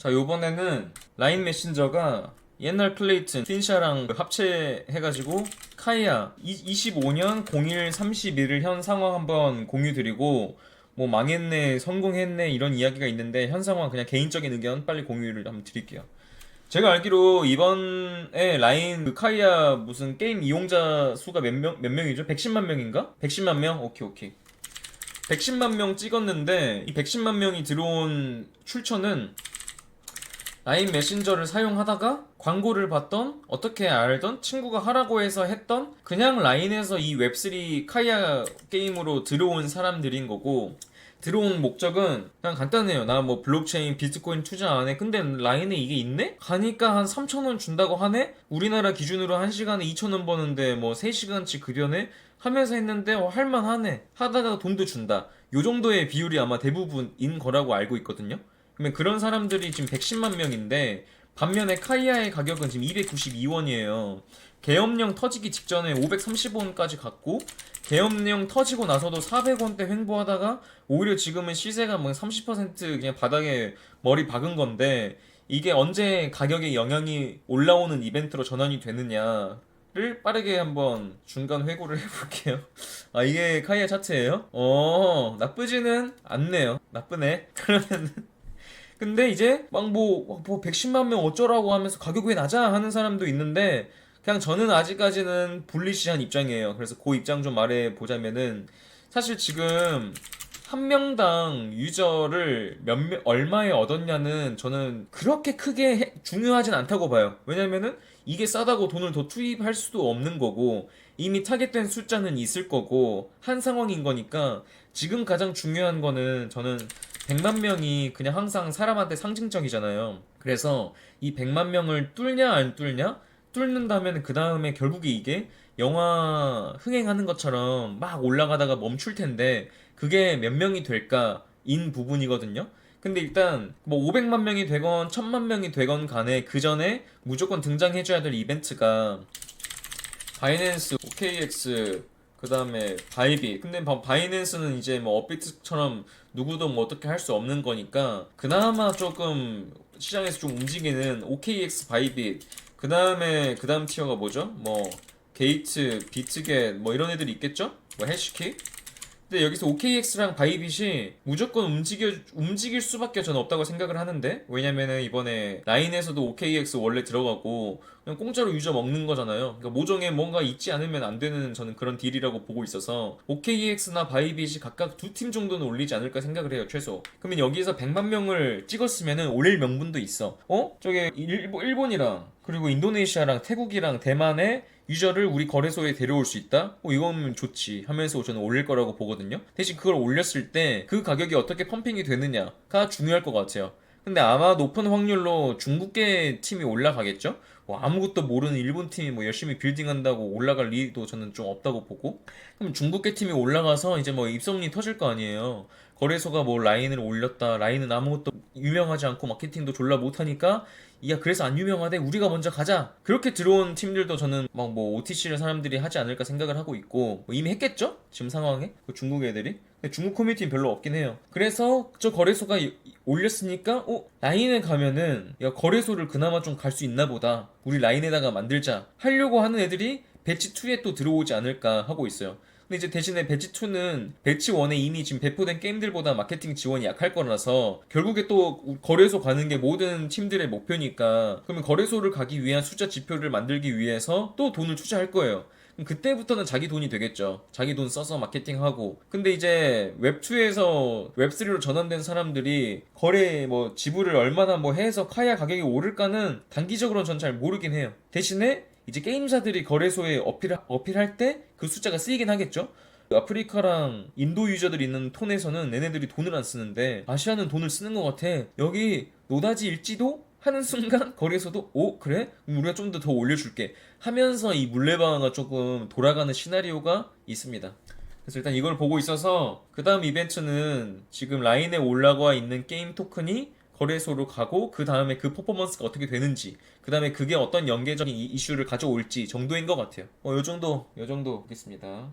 자, 요번에는 라인 메신저가 옛날 플레이튼 핀샤랑 합체해가지고 카이아 25년 01 31일 현 상황 한번 공유 드리고 뭐 망했네 성공했네 이런 이야기가 있는데 현 상황 그냥 개인적인 의견 빨리 공유를 한번 드릴게요. 제가 알기로 이번에 라인 그 카이아 무슨 게임 이용자 수가 몇 명, 몇 명이죠? 110만 명인가? 110만 명? 오케이, 오케이. 110만 명 찍었는데 이 110만 명이 들어온 출처는 라인 메신저를 사용하다가 광고를 봤던 어떻게 알던 친구가 하라고 해서 했던 그냥 라인에서 이 웹3 카이아 게임으로 들어온 사람들인 거고 들어온 목적은 그냥 간단해요. 나 뭐 블록체인 비트코인 투자 안 해. 근데 라인에 이게 있네? 가니까 한 3,000원 준다고 하네? 우리나라 기준으로 1시간에 2,000원 버는데 뭐 3시간치 급여네? 하면서 했는데 어, 할만하네. 하다가 돈도 준다. 요 정도의 비율이 아마 대부분인 거라고 알고 있거든요. 그러면 그런 사람들이 지금 110만 명인데 반면에 카이아의 가격은 지금 292원이에요. 계엄령 터지기 직전에 530원까지 갔고 계엄령 터지고 나서도 400원대 횡보하다가 오히려 지금은 시세가 뭐 30% 그냥 바닥에 머리 박은 건데 이게 언제 가격에 영향이 올라오는 이벤트로 전환이 되느냐 를 빠르게 한번 중간 회고를 해볼게요. 아 이게 카이아 차트예요? 어 나쁘지는 않네요. 나쁘네. 그러면은 근데 이제 막뭐뭐 110만 명 어쩌라고 하면서 가격 왜 낮아 하는 사람도 있는데 그냥 저는 아직까지는 불리시한 입장이에요. 그래서 그 입장 좀 말해 보자면은 사실 지금 한 명당 유저를 몇 명, 얼마에 얻었냐는 저는 그렇게 크게 해- 중요하진 않다고 봐요. 왜냐면은 이게 싸다고 돈을 더 투입할 수도 없는 거고 이미 타겟된 숫자는 있을 거고 한 상황인 거니까 지금 가장 중요한 거는 저는 100만 명이 그냥 항상 사람한테 상징적이잖아요. 그래서 이 100만 명을 뚫냐 안 뚫냐? 뚫는다면 그 다음에 결국에 이게 영화 흥행하는 것처럼 막 올라가다가 멈출 텐데 그게 몇 명이 될까인 부분이거든요. 근데 일단 뭐 500만 명이 되건 1000만 명이 되건 간에 그 전에 무조건 등장해줘야 될 이벤트가 바이낸스, OKX, 그 다음에 바이비. 근데 바- 바이낸스는 이제 뭐 업비트처럼 누구도 뭐 어떻게 할 수 없는 거니까 그나마 조금 시장에서 좀 움직이는 OKX, 바이빗. 그 다음에 그 다음 티어가 뭐죠? 뭐 게이트, 비트겟 뭐 이런 애들이 있겠죠? 뭐 해시키? 근데 여기서 OKX랑 바이빗이 무조건 움직여, 움직일 수밖에 저는 없다고 생각을 하는데 왜냐면은 이번에 라인에서도 OKX 원래 들어가고 그냥 공짜로 유저 먹는 거잖아요. 그러니까 모종에 뭔가 있지 않으면 안 되는 저는 그런 딜이라고 보고 있어서 OKX나 바이빗이 각각 두 팀 정도는 올리지 않을까 생각을 해요, 최소. 그러면 여기서 100만 명을 찍었으면은 올릴 명분도 있어. 어? 저게 일본, 일본이랑 그리고 인도네시아랑 태국이랑 대만의 유저를 우리 거래소에 데려올 수 있다? 어, 이거면 좋지 하면서 저는 올릴 거라고 보거든요. 대신 그걸 올렸을 때 그 가격이 어떻게 펌핑이 되느냐가 중요할 것 같아요. 근데 아마 높은 확률로 중국계 팀이 올라가겠죠? 뭐 아무것도 모르는 일본 팀이 뭐 열심히 빌딩한다고 올라갈 리도 저는 좀 없다고 보고 그럼 중국계 팀이 올라가서 이제 뭐 입소문이 터질 거 아니에요. 거래소가 뭐 라인을 올렸다. 라인은 아무것도 유명하지 않고 마케팅도 졸라 못하니까 야 그래서 안 유명하대 우리가 먼저 가자. 그렇게 들어온 팀들도 저는 막 뭐 OTC를 사람들이 하지 않을까 생각을 하고 있고 뭐 이미 했겠죠? 지금 상황에? 그 중국 애들이? 중국 커뮤니티는 별로 없긴 해요. 그래서 저 거래소가 올렸으니까 어? 라인에 가면은 야 거래소를 그나마 좀 갈 수 있나 보다 우리 라인에다가 만들자 하려고 하는 애들이 배치 2에 또 들어오지 않을까 하고 있어요 근데 이제 대신에 배치 2는 배치 1에 이미 지금 배포된 게임들보다 마케팅 지원이 약할 거라서 결국에 또 거래소 가는 게 모든 팀들의 목표니까 그러면 거래소를 가기 위한 숫자 지표를 만들기 위해서 또 돈을 투자할 거예요. 그때부터는 자기 돈이 되겠죠. 자기 돈 써서 마케팅하고. 근데 이제 웹2에서 웹3로 전환된 사람들이 거래 뭐 지불을 얼마나 뭐 해서 카야 가격이 오를까는 단기적으로는 전 잘 모르긴 해요. 대신에 이제 게임사들이 거래소에 어필, 어필할 때 그 숫자가 쓰이긴 하겠죠? 아프리카랑 인도 유저들 있는 톤에서는 얘네들이 돈을 안 쓰는데 아시아는 돈을 쓰는 것 같아. 여기 노다지 일지도 하는 순간 거래소도 오 그래? 그럼 우리가 좀 더 더 올려줄게 하면서 이 물레방아가 조금 돌아가는 시나리오가 있습니다. 그래서 일단 이걸 보고 있어서 그 다음 이벤트는 지금 라인에 올라와 있는 게임 토큰이 거래소로 가고 그 다음에 그 퍼포먼스가 어떻게 되는지 그 다음에 그게 어떤 연계적인 이- 이슈를 가져올지 정도인 것 같아요. 어, 요 정도, 요 정도 보겠습니다.